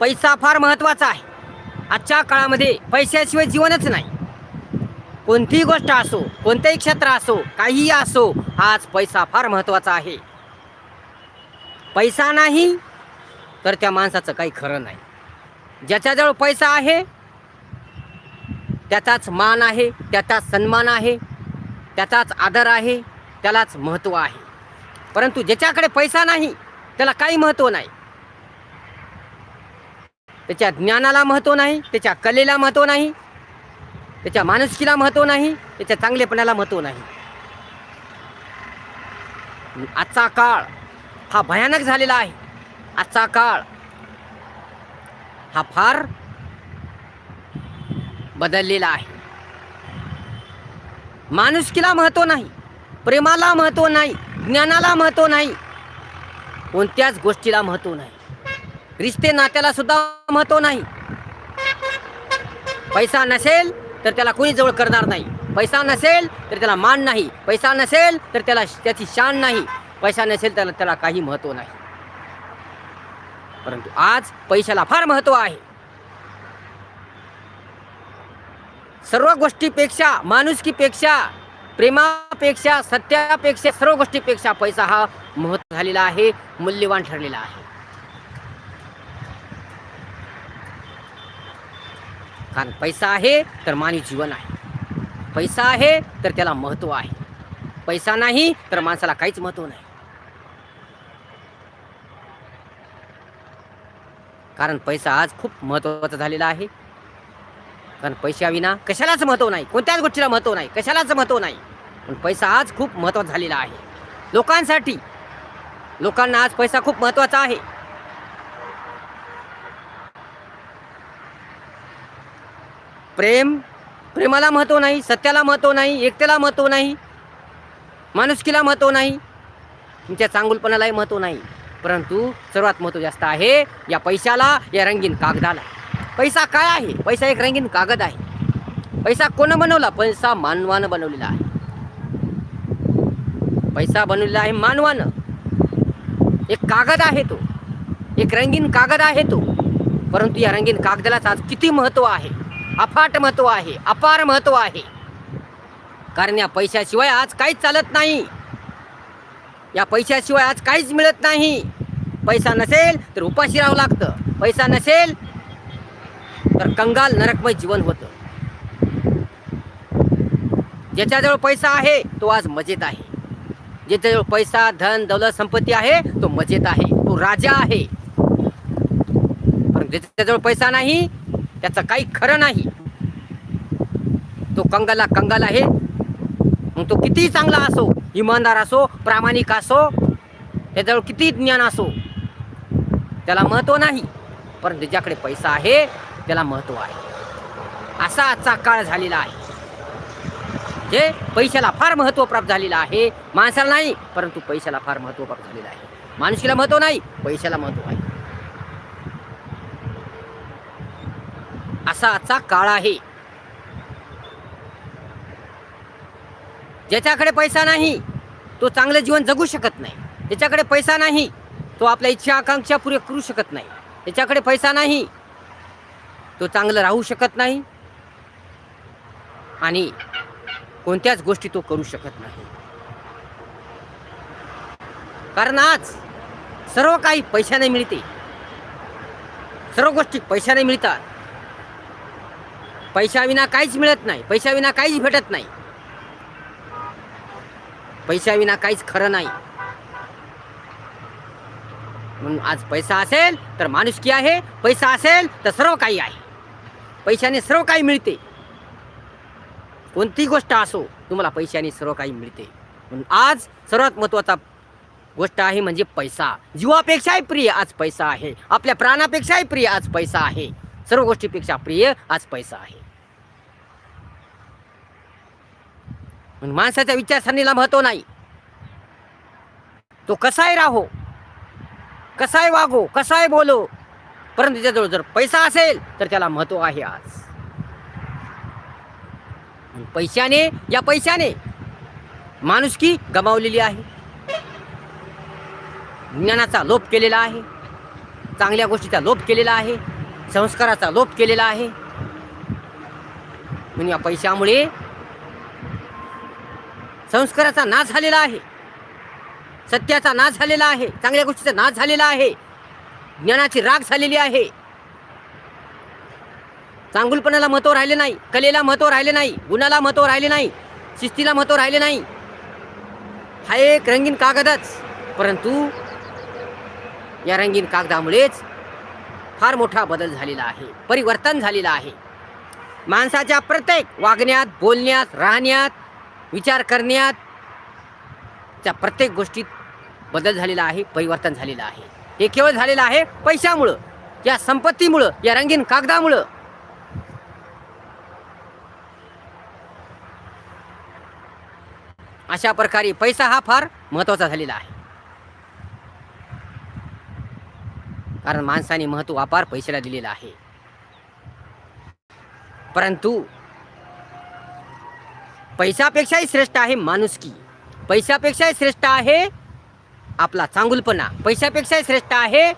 पैसा फार महत्त्वाचा आहे. आजच्या काळामध्ये पैशाशिवाय जीवनच नाही. कोणतीही गोष्ट असो कोणतंही क्षेत्र असो काहीही असो आज पैसा फार महत्त्वाचा आहे. पैसा नाही तर त्या माणसाचं काही खरं नाही. ज्याच्याजवळ पैसा आहे त्याचाच मान आहे त्याचाच सन्मान आहे त्याचाच आदर आहे त्यालाच महत्त्व आहे. परंतु ज्याच्याकडे पैसा नाही त्याला काही महत्त्व नाही. त्याच्या ज्ञानाला महत्त्व नाही त्याच्या कलेला महत्त्व नाही त्याच्या माणुसकीला महत्त्व नाही त्याच्या चांगलेपणाला महत्त्व नाही. आजचा काळ हा भयानक झालेला आहे. आजचा काळ हा फार बदललेला आहे. माणुसकीला महत्त्व नाही प्रेमाला महत्त्व नाही ज्ञानाला महत्त्व नाही कोणत्याच गोष्टीला महत्त्व नाही. रिश्ते नात्याला सुद्धा महत्त्व नाही. पैसा नसेल तर त्याला कोणी जवळ करणार नाही. पैसा नसेल तर त्याला मान नाही. पैसा नसेल तर त्याला त्याची शान नाही. पैसा नसेल त्याला त्याला काही महत्त्व नाही. परंतु आज पैशाला फार महत्त्व आहे. सर्व गोष्टीपेक्षा माणुसकीपेक्षा प्रेमापेक्षा सत्यापेक्षा सर्व गोष्टीपेक्षा पैसा हा महत्त्व झालेला आहे मूल्यवान ठरलेला आहे. कारण पैसा आहे तर मानवी जीवन आहे. पैसा आहे तर त्याला महत्त्व आहे. पैसा नाही तर माणसाला काहीच महत्त्व नाही. कारण पैसा आज खूप महत्त्वाचा झालेला आहे. कारण पैशाविना कशालाच महत्त्व नाही. कोणत्याच गोष्टीला महत्त्व नाही. कशालाच महत्त्व नाही. पण पैसा आज खूप महत्त्वाचा झालेला आहे. लोकांसाठी. लोकांना आज पैसा खूप महत्त्वाचा आहे. प्रेम प्रेमाला महत्त्व नाही सत्याला महत्त्व नाही एकतेला महत्त्व नाही माणुसकीला महत्त्व नाही तुमच्या चांगुलपणालाही महत्त्व नाही. परंतु सर्वात महत्त्व जास्त आहे या पैशाला या रंगीन कागदाला. पैसा काय आहे? पैसा एक रंगीन कागद आहे. पैसा कोण बनवला? पैसा मानवानं बनवलेला आहे. पैसा बनवलेला आहे मानवानं. एक कागद आहे तो. एक रंगीन कागद आहे तो. परंतु या रंगीन कागदालाच आज किती महत्त्व आहे? अफाट महत्त्व आहे अपार महत्त्व आहे. कारण या पैशाशिवाय आज काहीच चालत नाही. या पैशाशिवाय आज काहीच मिळत नाही. पैसा नसेल तर उपाशी राहावं लागतं. पैसा नसेल तर कंगाल नरकमय जीवन होतं. ज्याच्याजवळ पैसा आहे तो आज मजेत आहे. ज्याच्याजवळ पैसा धन दौलत संपत्ती आहे तो मजेत आहे. तो राजा आहे. पण ज्याच्याजवळ पैसा नाही त्याचं काही खरं नाही. तो कंगाला कंगाल आहे. मग तो कितीही चांगला असो इमानदार असो प्रामाणिक असो त्याजवळ किती ज्ञान असो त्याला महत्त्व नाही. पण ज्याच्याकडे पैसा आहे त्याला महत्त्व आहे. असा आजचा काळ झालेला आहे. जे पैशाला फार महत्त्व प्राप्त झालेलं आहे माणसाला नाही परंतु पैशाला फार महत्त्व प्राप्त झालेलं आहे. माणुसकीला महत्त्व नाही पैशाला महत्त्व आहे. असा आजचा काळ आहे. ज्याच्याकडे पैसा नाही तो चांगलं जीवन जगू शकत नाही. ज्याच्याकडे पैसा नाही तो आपल्या इच्छा आकांक्षा पुरे करू शकत नाही. त्याच्याकडे पैसा नाही तो चांगलं राहू शकत नाही. आणि कोणत्याच गोष्टी तो करू शकत नाही. कारण आज सर्व काही पैशाने मिळते. सर्व गोष्टी पैशाने मिळतात. पैशाविना काहीच मिळत नाही. पैशाविना काहीच भेटत नाही. पैशाविना काहीच खरं नाही. म्हणून आज पैसा असेल तर माणुसकी आहे पैसा असेल तर सर्व काही आहे. पैशाने सर्व काही मिळते. कोणतीही गोष्ट असो तुम्हाला पैशाने सर्व काही मिळते. म्हणून आज सर्वात महत्त्वाचा गोष्ट आहे म्हणजे पैसा. जीवापेक्षाही प्रिय आज पैसा आहे. आपल्या प्राणापेक्षाही प्रिय आज पैसा आहे. सर्व गोष्टीपेक्षा प्रिय आज पैसा आहे. पण माणसाच्या विचारसरणीला महत्त्व नाही. तो कसाही राहो? कसाही वागो? कसाही बोलो? परंतु त्याच्याजवळ जर पैसा असेल तर त्याला महत्त्व आहे आज. पैशाने या पैशाने माणुसकी गमावलेली आहे. ज्ञानाचा लोप केलेला आहे. चांगल्या गोष्टीचा लोप केलेला आहे. संस्काराचा लोप केलेला आहे. म्हणून या पैशामुळे संस्काराचा नाश झालेला आहे. सत्याचा नाश झालेला आहे. चांगल्या गोष्टीचा नाश झालेला आहे. ज्ञानाची राग झालेली आहे. चांगुलपणाला महत्त्व राहिले नाही. कलेला महत्त्व राहिले नाही. गुणाला महत्त्व राहिले नाही. शिस्तीला महत्त्व राहिले नाही. हा एक रंगीन कागदच. परंतु या रंगीन कागदामुळेच फार मोठा बदल झालेला आहे. परिवर्तन झालेलं आहे. माणसाच्या प्रत्येक वागण्यात बोलण्यात राहण्यात विचार करण्यात त्या प्रत्येक गोष्टीत बदल झालेला आहे परिवर्तन झालेलं आहे. हे केवळ झालेलं आहे पैशामुळं या संपत्तीमुळं या रंगीन कागदामुळं. अशा प्रकारे पैसा हा फार महत्त्वाचा झालेला आहे. कारण माणसाने महत्त्व अपार पैशाला दिलेलं आहे. परंतु पैशापेक्षाही श्रेष्ठ आहे माणुसकी. पैशापेक्षाही श्रेष्ठ आहे आपला चांगुलपणा. पैशापेक्षाही श्रेष्ठ आहे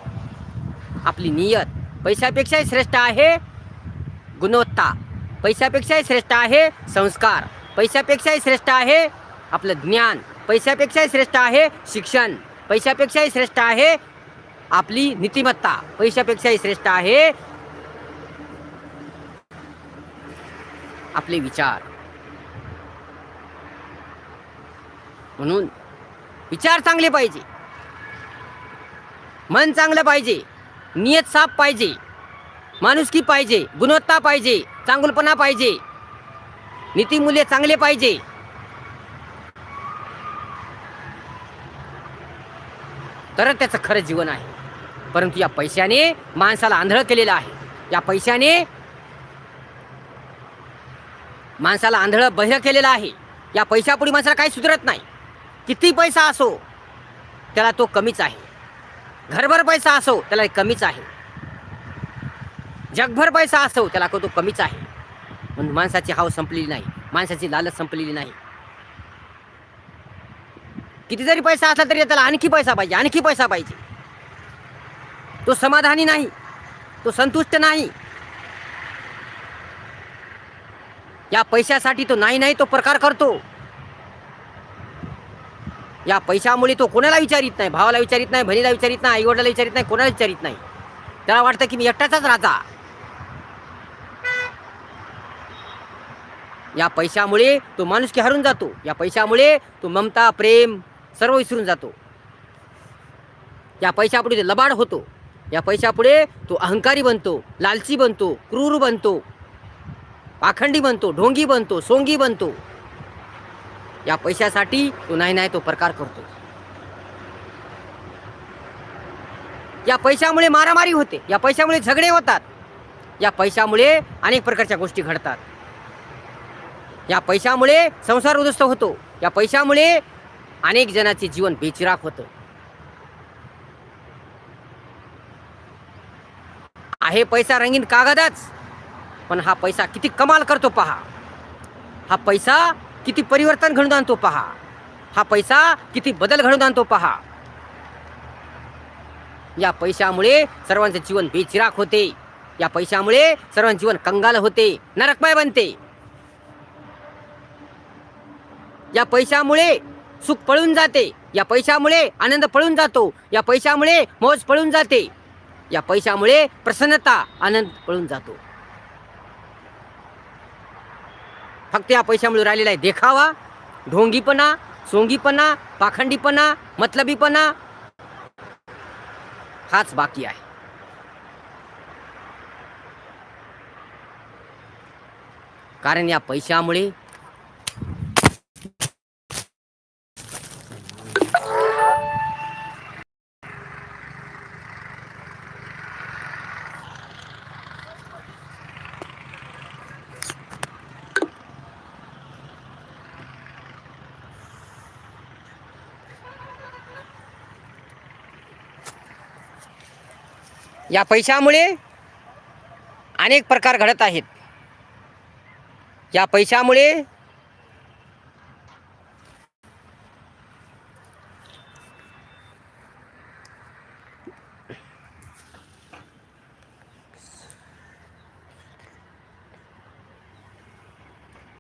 आपली नियत. पैशापेक्षाही श्रेष्ठ आहे गुणवत्ता. पैशापेक्षाही श्रेष्ठ आहे संस्कार. पैशापेक्षाही श्रेष्ठ आहे आपलं ज्ञान. पैशापेक्षाही श्रेष्ठ आहे शिक्षण. पैशापेक्षाही श्रेष्ठ आहे आपली नीतिमत्ता. पैशापेक्षाही श्रेष्ठ आहे आपले विचार. म्हणून विचार चांगले पाहिजे. मन चांगलं पाहिजे. नियत साफ पाहिजे. माणुसकी पाहिजे. गुणवत्ता पाहिजे. चांगुलपणा पाहिजे. नीतीमूल्य चांगले पाहिजे. तर त्याचं खरं जीवन आहे. परंतु या पैशाने माणसाला आंधळ केलेलं आहे. या पैशाने माणसाला आंधळ बहिर केलेलं आहे. या पैशापुढे माणसाला काही सुधरत नाही. किती पैसा असो त्याला तो कमीच आहे. घरभर पैसा असो त्याला कमीच आहे. जगभर पैसा असो त्याला तो कमीच आहे. म्हणून माणसाची हाव संपलेली नाही माणसाची लालच संपलेली नाही. किती जरी पैसा असला तरी त्याला आणखी पैसा पाहिजे आणखी पैसा पाहिजे. तो समाधानी नाही तो संतुष्ट नाही. या पैशासाठी तो नाही नाही तो प्रकार करतो. या पैशामुळे तो कोणाला विचारित नाही भावाला विचारित नाही बहिणीला विचारित नाही आईवडिलाला विचारित नाही कोणाला विचारित नाही. त्याला वाटतं की मी एकटाचाच राजा. या पैशामुळे तो माणुसकी हरून जातो. या पैशामुळे तो ममता प्रेम सर्व विसरून जातो. या पैशापुढे तो लबाड होतो. या पैशापुढे तो अहंकारी बनतो लालची बनतो क्रूर बनतो पाखंडी बनतो ढोंगी बनतो सोंगी बनतो. या पैशासाठी तो नाही नाही तो प्रकार करतो या पैशामुळे मारामारी होते या पैशामुळे झगडे होतात या पैशामुळे अनेक प्रकारच्या गोष्टी घडतात. या पैशामुळे संसार उद्ध्वस्त होतो या पैशामुळे अनेक जणांचे जीवन बेचिराख होतं. आहे पैसा रंगीन कागदच पण हा पैसा किती कमाल करतो पहा. हा पैसा किती परिवर्तन घडून आणतो पहा. हा पैसा किती बदल घडून आणतो पहा. या पैशामुळे सर्वांचे जीवन बेचिराख होते. या पैशामुळे सर्वांचे जीवन कंगाल होते. नरकमय बनते. या पैशामुळे सुख पळून जाते. या पैशामुळे आनंद पळून जातो. या पैशामुळे मौज पळून जाते. या पैशामुळे प्रसन्नता आनंद पळून जातो. फक्त या पैशामुळे राहिलेला आहे. देखावा ढोंगीपणा सोंगीपणा पाखंडीपणा मतलबीपणा हाच बाकी आहे. कारण या पैशामुळे या पैशामुळे अनेक प्रकार घडत आहेत. या पैशामुळे